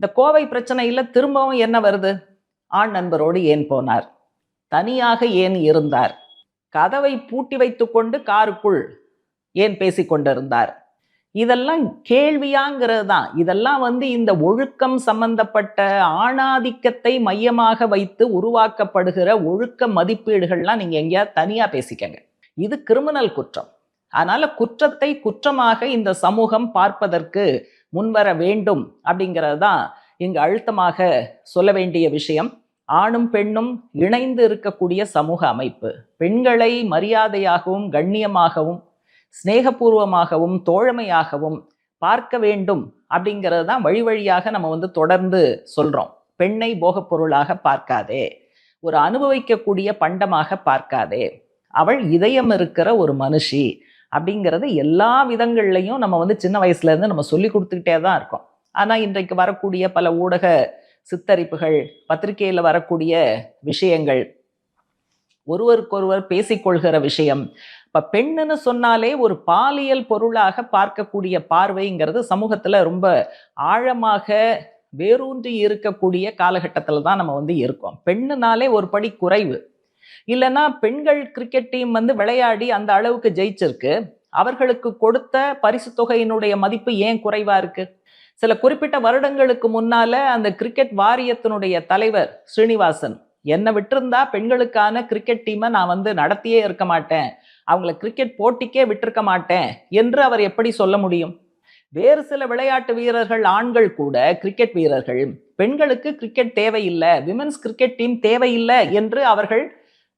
இந்த கோவை பிரச்சனையில் திரும்பவும் என்ன வருது? ஆண் நண்பரோடு ஏன் போனார்? தனியாக ஏன் இருந்தார்? கதவை பூட்டி வைத்துக்கொண்டு காருக்குள் ஏன் பேசிக்கொண்டிருந்தார் இதெல்லாம் கேள்வியாங்கிறது தான் இதெல்லாம் வந்து இந்த ஒழுக்கம் சம்பந்தப்பட்ட ஆணாதிக்கத்தை மையமாக வைத்து உருவாக்கப்படுகிற ஒழுக்க மதிப்பீடுகள்லாம் நீங்க எங்கேயாவது தனியாக பேசிக்கங்க. இது கிரிமினல் குற்றம். அதனால குற்றத்தை குற்றமாக இந்த சமூகம் பார்ப்பதற்கு முன்வர வேண்டும் அப்படிங்கிறது தான் இங்கு அழுத்தமாக சொல்ல வேண்டிய விஷயம். ஆணும் பெண்ணும் இணைந்து இருக்கக்கூடிய சமூக அமைப்பு. பெண்களை மரியாதையாகவும் கண்ணியமாகவும் சிநேகபூர்வமாகவும் தோழமையாகவும் பார்க்க வேண்டும் அப்படிங்கிறது தான் வழி வழியாக நம்ம வந்து தொடர்ந்து சொல்கிறோம் பெண்ணை போகப் பொருளாக பார்க்காதே. ஒரு அனுபவிக்கக்கூடிய பண்டமாக பார்க்காதே. அவள் இதயம் இருக்கிற ஒரு மனுஷி. அப்படிங்கிறது எல்லா விதங்கள்லையும் நம்ம வந்து சின்ன வயசுலேருந்து நம்ம சொல்லி கொடுத்துக்கிட்டே தான் இருக்கோம். ஆனால் இன்றைக்கு வரக்கூடிய பல ஊடக சித்தரிப்புகள் பத்திரிகையில் வரக்கூடிய விஷயங்கள் ஒருவருக்கொருவர் பேசிக்கொள்கிற விஷயம் இப்போ பெண்ணுன்னு சொன்னாலே ஒரு பாலியல் பொருளாக பார்க்கக்கூடிய பார்வைங்கிறது சமூகத்தில் ரொம்ப ஆழமாக வேரூன்றி இருக்கக்கூடிய காலகட்டத்தில் தான் நம்ம வந்து இருக்கோம். பெண்ணுனாலே ஒரு படி குறைவு. இல்லைன்னா பெண்கள் கிரிக்கெட் டீம் வந்து விளையாடி அந்த அளவுக்கு ஜெயிச்சிருக்கு. அவர்களுக்கு கொடுத்த பரிசு தொகையினுடைய மதிப்பு ஏன் குறைவா இருக்கு? சில குறிப்பிட்ட வருடங்களுக்கு முன்னால அந்த கிரிக்கெட் வாரியத்தினுடைய தலைவர் ஸ்ரீனிவாசன் என்னை விட்டிருந்தா பெண்களுக்கான கிரிக்கெட் டீமை நான் வந்து நடத்தியே இருக்க மாட்டேன். அவங்கள கிரிக்கெட் போட்டிக்கே விட்டிருக்க மாட்டேன். என்று அவர் எப்படி சொல்ல முடியும்? வேறு சில விளையாட்டு வீரர்கள் ஆண்கள் கூட கிரிக்கெட் வீரர்கள் பெண்களுக்கு கிரிக்கெட் தேவையில்லை. விமென்ஸ் கிரிக்கெட் டீம் தேவையில்லை என்று அவர்கள்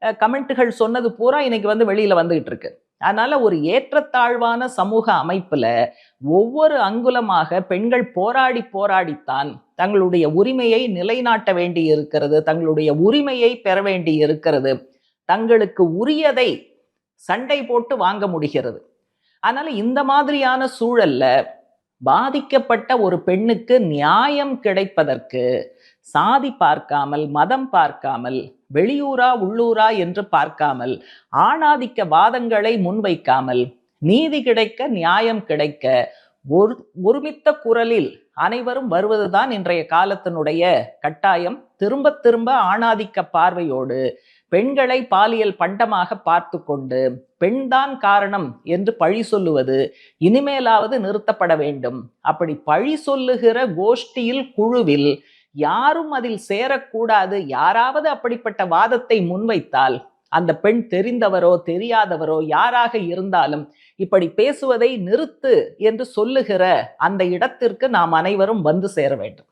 கமெண்ட்டுகள் சொன்னது பூரா இன்னைக்கு வந்து வெளியில வந்துகிட்டு இருக்கு. அதனால ஒரு ஏற்றத்தாழ்வான சமூக அமைப்புல ஒவ்வொரு அங்குலமாக பெண்கள் போராடி போராடித்தான் தங்களுடைய உரிமையை நிலைநாட்ட வேண்டி இருக்கிறது தங்களுடைய உரிமையை பெற வேண்டி இருக்கிறது தங்களுக்கு உரியதை சண்டை போட்டு வாங்க முடிகிறது. அதனால இந்த மாதிரியான சூழல்ல பாதிக்கப்பட்ட ஒரு பெண்ணுக்கு நியாயம் கிடைப்பதற்கு சாதி பார்க்காமல் மதம் பார்க்காமல் வெளியூரா உள்ளூரா என்று பார்க்காமல் ஆணாதிக்க வாதங்களை முன்வைக்காமல் நீதி கிடைக்க நியாயம் கிடைக்க ஒரு ஒருமித்த குரலில் அனைவரும் வருவதுதான் இன்றைய காலத்தினுடைய கட்டாயம். திரும்ப திரும்ப ஆணாதிக்க பார்வையோடு பெண்களை பாலியல் பண்டமாக பார்த்து கொண்டு பெண்தான் காரணம் என்று பழி சொல்லுவது இனிமேலாவது நிறுத்தப்பட வேண்டும். அப்படி பழி சொல்லுகிற கோஷ்டியில் குழுவில் யாரும் அதில் சேரக்கூடாது. யாராவது அப்படிப்பட்ட வாதத்தை முன்வைத்தால் அந்த பெண் தெரிந்தவரோ தெரியாதவரோ யாராக இருந்தாலும் இப்படி பேசுவதை நிறுத்து என்று சொல்லுகிற அந்த இடத்திற்கு நாம் அனைவரும் வந்து சேர வேண்டும்.